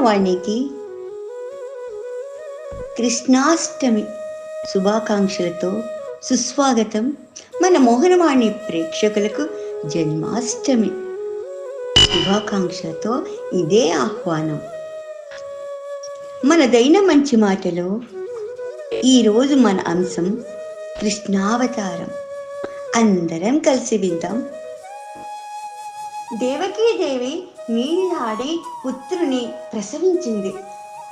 వాణికి కృష్ణాష్టమి శుభాకాంక్షలతో సుస్వాగతం మన మోహనవాణి ప్రేక్షకులకు జన్మాష్టమి శుభాకాంక్షలతో ఇదే ఆహ్వానం. మనదైన మంచి మాటలో ఈరోజు మన అంశం కృష్ణావతారం. అందరం కలిసి విందాం. దేవకీదేవి నీళ్ళాడి పుత్రుని ప్రసవించింది.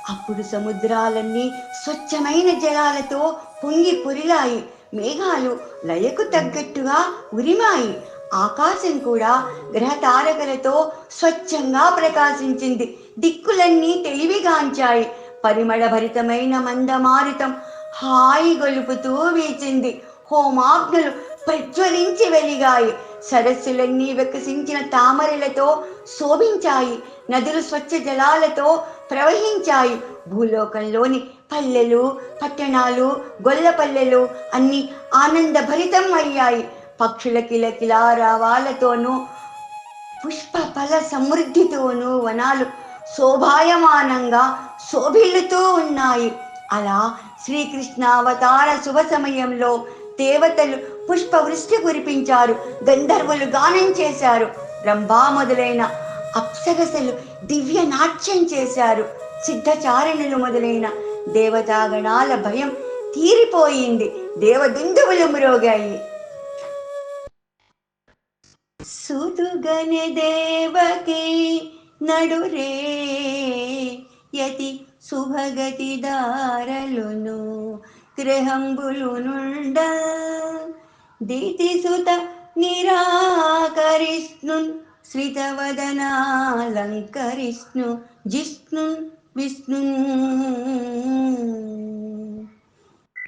అప్పుడు సముద్రాలన్నీ స్వచ్ఛమైన జలాలతో పొంగి పొరిలాయి. మేఘాలు లయకు తగ్గట్టుగా ఉరిమాయి. ఆకాశం కూడా గ్రహ తారకలతో స్వచ్ఛంగా ప్రకాశించింది. దిక్కులన్నీ తెలివిగాంచాయి. పరిమళ భరితమైన మందమారితం హాయి గొలుపుతూ వీచింది. హోమాగ్నులు ప్రజ్వలించి వెలిగాయి. సరస్సులన్నీ వికసించిన తామరలతో శోభించాయి. నదులు స్వచ్ఛ జలాలతో ప్రవహించాయి. భూలోకంలోని పల్లెలు పట్టణాలు గొల్లపల్లెలు అన్ని ఆనందభరితం అయ్యాయి. పక్షుల కిలకిలారావాలతోనూ పుష్ప ఫల సమృద్ధితోనూ వనాలు శోభాయమానంగా శోభిల్లుతూ ఉన్నాయి. అలా శ్రీకృష్ణ అవతార శుభ సమయంలో దేవతలు పుష్పవృష్టి కురిపించారు గంధర్వులు గానం చేశారు రంభా మొదలైన అప్సరసలు దివ్య నాట్యం చేశారు సిద్ధచారణులు మొదలైన దేవతాగణాల భయం తీరిపోయింది దేవదుందువులు మ్రోగాయి. సుతుగని దేవకి నడురే యతి శుభగతి దారలును గ్రహంబులు నుండ దీతిసుత నిరాకరిష్ణు శ్రితవదనాలంకరిష్ణు జిష్ణు విష్ణు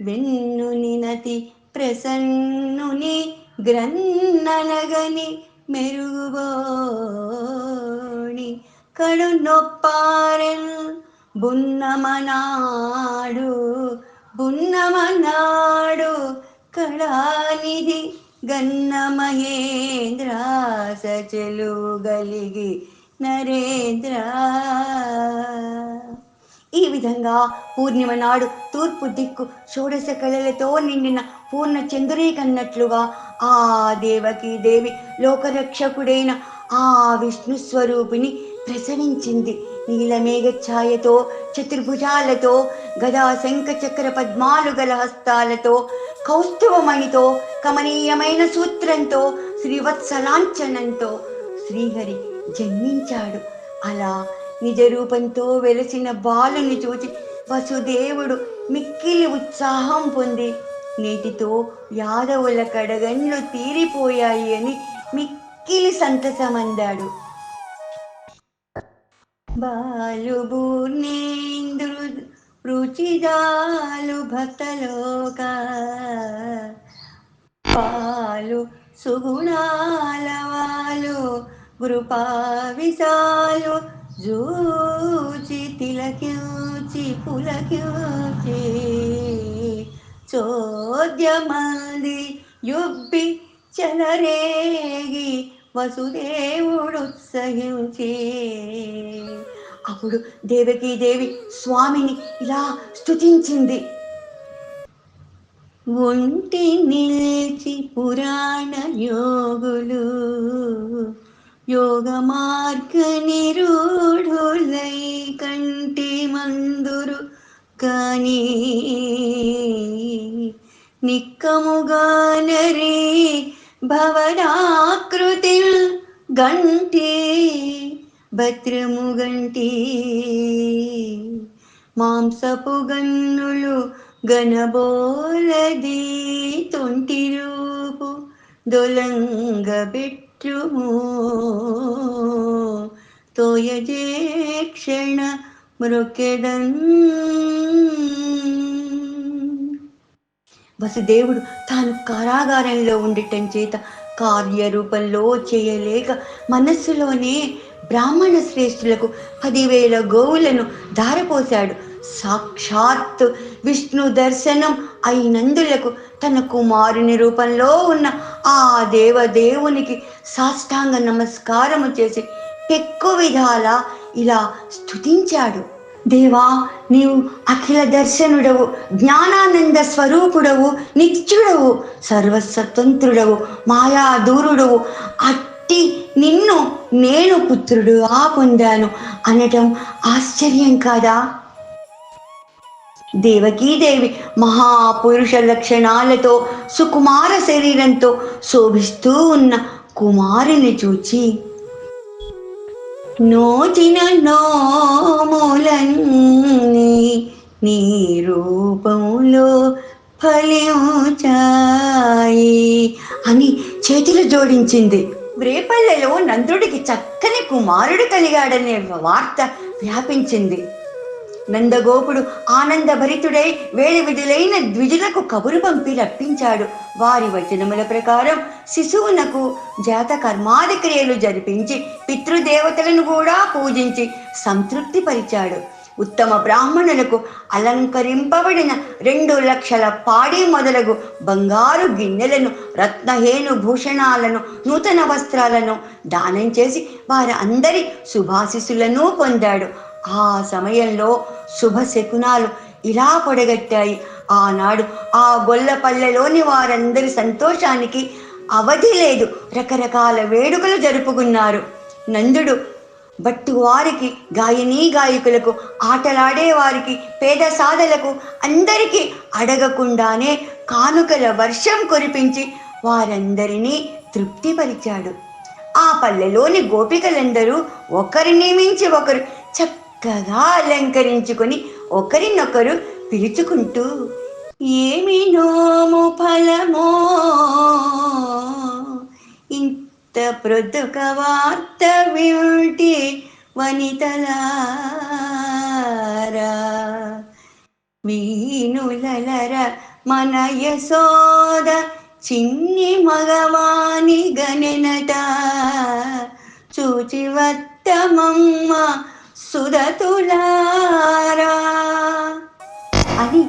వెన్నుని నతి ప్రసన్నుని గ్రన్ననగని మెరుగుబోణి కడు నొప్పారెల్ బున్నమనాడు బున్నమనాడు. కళానిధి గన్నమహేంద్ర సచలు గలిగి నరేంద్ర. ఈ విధంగా పూర్ణిమ నాడు తూర్పు దిక్కు షోడశ కళలతో నిండిన పూర్ణ చంద్రీకన్నట్లుగా ఆ దేవకి దేవి లోకరక్షకుడైన ఆ విష్ణు స్వరూపిణి ప్రసవించింది. నీలమేఘఛాయతో చతుర్భుజాలతో గదా శంఖ చక్ర పద్మాలు గల హస్తాలతో కౌస్తువమణితో కమనీయమైన సూత్రంతో శ్రీవత్సలాంఛనంతో శ్రీహరి జన్మించాడు. అలా నిజ రూపంతో వెలసిన బాలుని చూచి వసుదేవుడు మిక్కిలి ఉత్సాహం పొంది నేటితో యాదవుల కడగండ్లు తీరిపోయాయి అని మిక్కిలి సంతసమందాడు. బాలుబూర్ణేంద్రు రుచిదాలు భక్తలోక పాలు సుగుణాల వాలు కృపా జూచి తిలకించి పులకించి చోద్యమంది యుబ్బి చెలరేగి వసుదేవుడు అప్పుడు అప్పుడు దేవకీదేవి స్వామిని ఇలా స్థుతించింది ఒంటి నిలిచి పురాణ యోగులు యోగ మార్గ నిరూఢులై కంటి మందురు కానీ. నిక్కముగా నరే భవనా గంటే భద్రము గంటే మాంసపు గన్నులు గనబోలది తొంటి రూపు దొలంగ పెట్టుము. తోయజే క్షణ మృకెదన్ వసుదేవుడు తాను కారాగారంలో ఉండటం చేత కార్యరూపంలో చేయలేక మనస్సులోనే బ్రాహ్మణ శ్రేష్ఠులకు పదివేల గోవులను ధారపోశాడు. సాక్షాత్ విష్ణు దర్శనం అయినందులకు తన కుమారుని రూపంలో ఉన్న ఆ దేవదేవునికి సాష్టాంగ నమస్కారము చేసి ఎక్కువ విధాల ఇలా స్తుతించాడు. దేవా నీవు అఖిల దర్శనుడవు జ్ఞానానంద స్వరూపుడవు నిత్యుడవు సర్వస్వతంత్రుడవు మాయా దూరుడవు అట్టి నిన్ను నేను పుత్రుడుగా పొందాను అనటం ఆశ్చర్యం కాదా దేవకీదేవి మహాపురుష లక్షణాలతో సుకుమార శరీరంతో శోభిస్తూ ఉన్న కుమారుని చూచి నోచిన నోములన్నీ నీ రూపంలో ఫలించాయి అని చేతులు జోడించింది. రేపల్లెలో నందుడికి చక్కని కుమారుడు కలిగాడనే వార్త వ్యాపించింది. నందగోపుడు ఆనందభరితుడై వేడి విడులైన ద్విజులకు కబురు పంపి రప్పించాడు. వారి వచనముల ప్రకారం శిశువునకు జాత కర్మాది క్రియలు జరిపించి పితృదేవతలను కూడా పూజించి సంతృప్తి పరిచాడు ఉత్తమ బ్రాహ్మణులకు అలంకరింపబడిన రెండు లక్షల పాడి మొదలగు బంగారు గిన్నెలను రత్నహేను భూషణాలను నూతన వస్త్రాలను దానం చేసి వారందరి శుభాశిసులను పొందాడు. ఆ సమయంలో శుభ శకునాలు ఇలా పొడగట్టాయి ఆనాడు ఆ గొల్లపల్లెలోని వారందరి సంతోషానికి అవధి లేదు. రకరకాల వేడుకలు జరుపుకున్నారు. నందుడు బట్టు వారికి గాయనీ గాయకులకు ఆటలాడే వారికి పేద సాధలకు అందరికీ అడగకుండానే కానుకల వర్షం కురిపించి వారందరినీ తృప్తిపరిచాడు. ఆ పల్లెలోని గోపికలందరూ ఒకరిని మించి ఒకరు చక్కగా అలంకరించుకొని ఒకరినొకరు పిలుచుకుంటూ ఏమి నోము ఫలమో? ఇంత ప్రొద్దుక వార్త వింటి వనితలారా? వీణులలర మన యశోద చిన్ని మగవాని గణనట చూచి వత్తమమ్మ సురతులారా. అని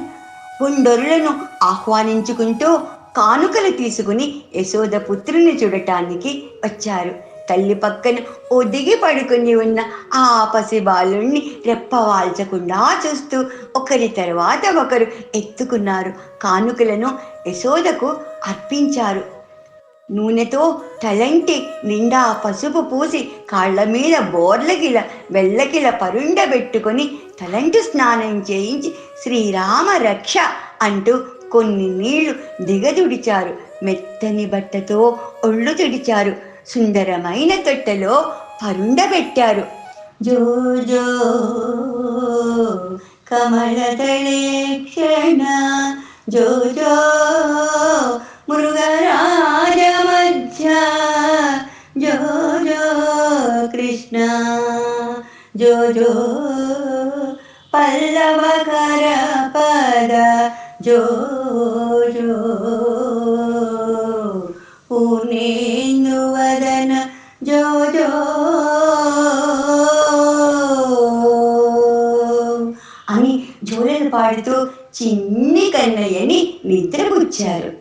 గుండొరులను ఆహ్వానించుకుంటూ కానుకలు తీసుకుని యశోద పుత్రుని చూడటానికి వచ్చారు. తల్లి పక్కన ఒదిగి పడుకుని ఉన్న ఆ పసి బాలుణ్ణి రెప్పవాల్చకుండా చూస్తూ ఒకరి తర్వాత ఒకరు ఎత్తుకున్నారు. కానుకలను యశోదకు అర్పించారు. నూనెతో తలంటి నిండా పసుపు పూసి కాళ్ళ మీద బోర్లకిల వెళ్ళకిల పరుండబెట్టుకొని తలంటు స్నానం చేయించి శ్రీరామ రక్ష అంటూ కొన్ని నీళ్ళు దిగదుడిచారు. మెత్తని బట్టతో ఒళ్ళు తుడిచారు. సుందరమైన తొట్టెలో పరుండబెట్టారు జో జో కమలదళే క్షణ జో జో. జో జో పల్లవకర పద జో జో పూర్ణేందు వదన జో అని జోలలు పాడుతూ చిన్ని కన్నయ్యని నిద్రపుచ్చారు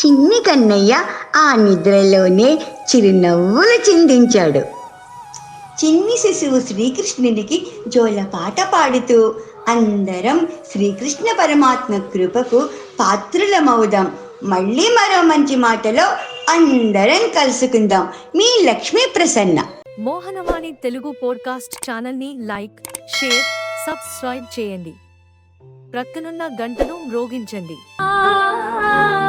చిన్ని కన్నయ్య ఆ నిద్రలోనే చిరునవ్వులు చిందించాడు చిన్ని శిశువు శ్రీకృష్ణునికి జోల పాట పాడుతూ అందరం శ్రీకృష్ణ పరమాత్మ కృపకు పాత్రులమవుదాం. మళ్ళీ మరో మంచి మాటలో అందరం కలుసుకుందాం. మీ లక్ష్మీ ప్రసన్న. మోహనవాణి తెలుగు పోడ్కాస్ట్ ఛానల్ని లైక్ షేర్ సబ్స్క్రైబ్ చేయండి. ప్రక్కనున్న గంటను మ్రోగించండి. ఆ